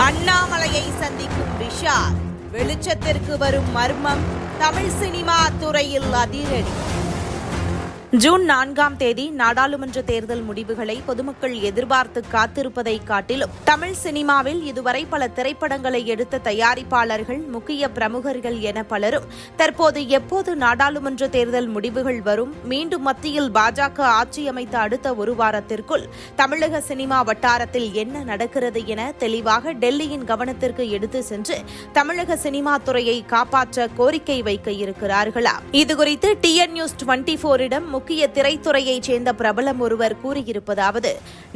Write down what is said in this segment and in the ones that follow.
அண்ணாமலையை சந்திக்கும் விஷால். வெளிச்சத்திற்கு வரும் மர்மம் தமிழ் சினிமா துறையில் அதிரடி. ஜூன் நான்காம் தேதி நாடாளுமன்ற தேர்தல் முடிவுகளை பொதுமக்கள் எதிர்பார்த்து காத்திருப்பதை காட்டிலும் தமிழ் சினிமாவில் இதுவரை பல திரைப்படங்களை எடுத்த தயாரிப்பாளர்கள் முக்கிய பிரமுகர்கள் என பலரும் தற்போது எப்போது நாடாளுமன்ற தேர்தல் முடிவுகள் வரும் மீண்டும் மத்தியில் பாஜக ஆட்சி அமைத்த அடுத்த ஒரு வாரத்திற்குள் தமிழக சினிமா வட்டாரத்தில் என்ன நடக்கிறது என தெளிவாக டெல்லியின் கவனத்திற்கு எடுத்து சென்று தமிழக சினிமா துறையை காப்பாற்ற கோரிக்கை வைக்க இருக்கிறார்களா? இதுகுறித்து டிஎன் நியூஸ் டுவெண்டி போரிடம் முக்கிய திரைத்துறையைச் சேர்ந்த பிரபலம் ஒருவர் கூறியிருப்பதாவது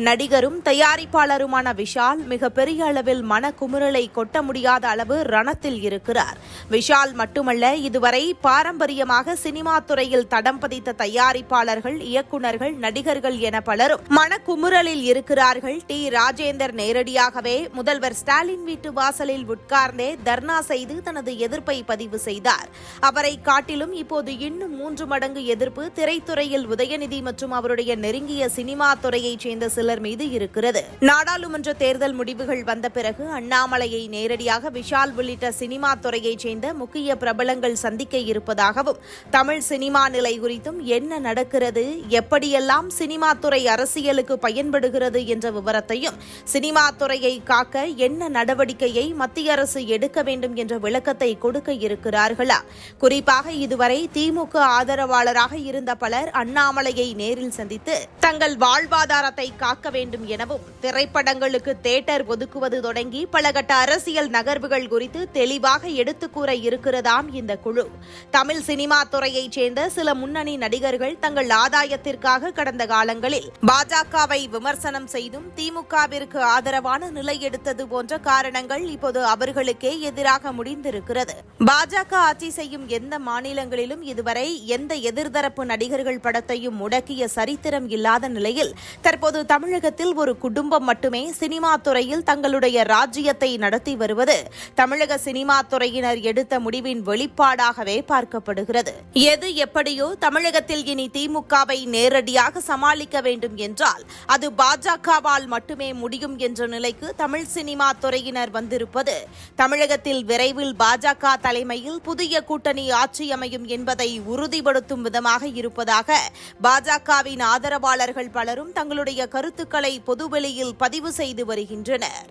நடிகரும் தயாரிப்பாளருமான விஷால் மிக பெரிய அளவில் மனக்குமுறலை கொட்ட முடியாத அளவு ரணத்தில் இருக்கிறார். விஷால் மட்டுமல்ல இதுவரை பாரம்பரியமாக சினிமா துறையில் தடம் பதித்த தயாரிப்பாளர்கள் இயக்குனர்கள் நடிகர்கள் என பலரும் மனக்குமுறலில் இருக்கிறார்கள். டி. ராஜேந்தர் நேரடியாகவே முதல்வர் ஸ்டாலின் வீட்டு வாசலில் உட்கார்ந்தே தர்ணா செய்து தனது எதிர்ப்பை பதிவு செய்தார். அவரை காட்டிலும் இப்போது இன்னும் மூன்று மடங்கு எதிர்ப்பு திரைத்துறையில் உதயநிதி மற்றும் அவருடைய நெருங்கிய சினிமா துறையைச் சேர்ந்த சிலர் மீது இருக்கிறது. நாடாளுமன்ற தேர்தல் முடிவுகள் வந்த பிறகு அண்ணாமலையை நேரடியாக விஷால் உள்ளிட்ட சினிமா துறையைச் சேர்ந்த முக்கிய பிரபலங்கள் சந்திக்க இருப்பதாகவும் தமிழ் சினிமா நிலை குறித்தும் என்ன நடக்கிறது எப்படியெல்லாம் சினிமா துறை அரசியலுக்கு பயன்படுகிறது என்ற விவரத்தையும் சினிமா துறையை காக்க என்ன நடவடிக்கையை மத்திய அரசு எடுக்க வேண்டும் என்ற விளக்கத்தை கொடுக்க இருக்கிறார்களா? குறிப்பாக இதுவரை திமுக ஆதரவாளராக இருந்த பலர் அண்ணாமலையை நேரில் சந்தித்து தங்கள் வாழ்வாதாரத்தை காக்க வேண்டும் எனவும் திரைப்படங்களுக்கு தேட்டர் ஒதுக்குவது தொடங்கி பலகட்ட அரசியல் நகர்வுகள் குறித்து தெளிவாக எடுத்துக் கூற இருக்கிறதாம் இந்த குழு. தமிழ் சினிமா துறையைச் சேர்ந்த சில முன்னணி நடிகர்கள் தங்கள் ஆதாயத்திற்காக கடந்த காலங்களில் பாஜகவை விமர்சனம் செய்தும் திமுகவிற்கு ஆதரவான நிலை எடுத்தது போன்ற காரணங்கள் இப்போது அவர்களுக்கே எதிராக முடிந்திருக்கிறது. பாஜக ஆட்சி செய்யும் எந்த மாநிலங்களிலும் இதுவரை எந்த எதிர்தரப்பு நடிகர்கள் படத்தையும் முடக்கிய சரித்திரம் இல்லாத நிலையில் தற்போது தமிழகத்தில் ஒரு குடும்பம் மட்டுமே சினிமா துறையில் தங்களுடைய ராஜ்யத்தை நடத்தி வருவது. தமிழக சினிமா துறையினர் எடுத்த முடிவின் வெளிப்பாடாகவே பார்க்கப்படுகிறது. எது எப்படியோ தமிழகத்தில் இனி திமுகவை நேரடியாக சமாளிக்க வேண்டும் என்றால் அது பாஜகவால் மட்டுமே முடியும் என்ற நிலைக்கு தமிழ் சினிமா துறையினர் வந்திருப்பது தமிழகத்தில் விரைவில் பாஜக தலைமையில் புதிய கூட்டணி ஆட்சி அமையும் என்பதை உறுதிப்படுத்தும் விதமாக இருப்பதாக பாஜகவின் ஆதரவாளர்கள் பலரும் தங்களுடைய கருத்துக்களை பொதுவெளியில் பதிவு செய்து வருகின்றனர்.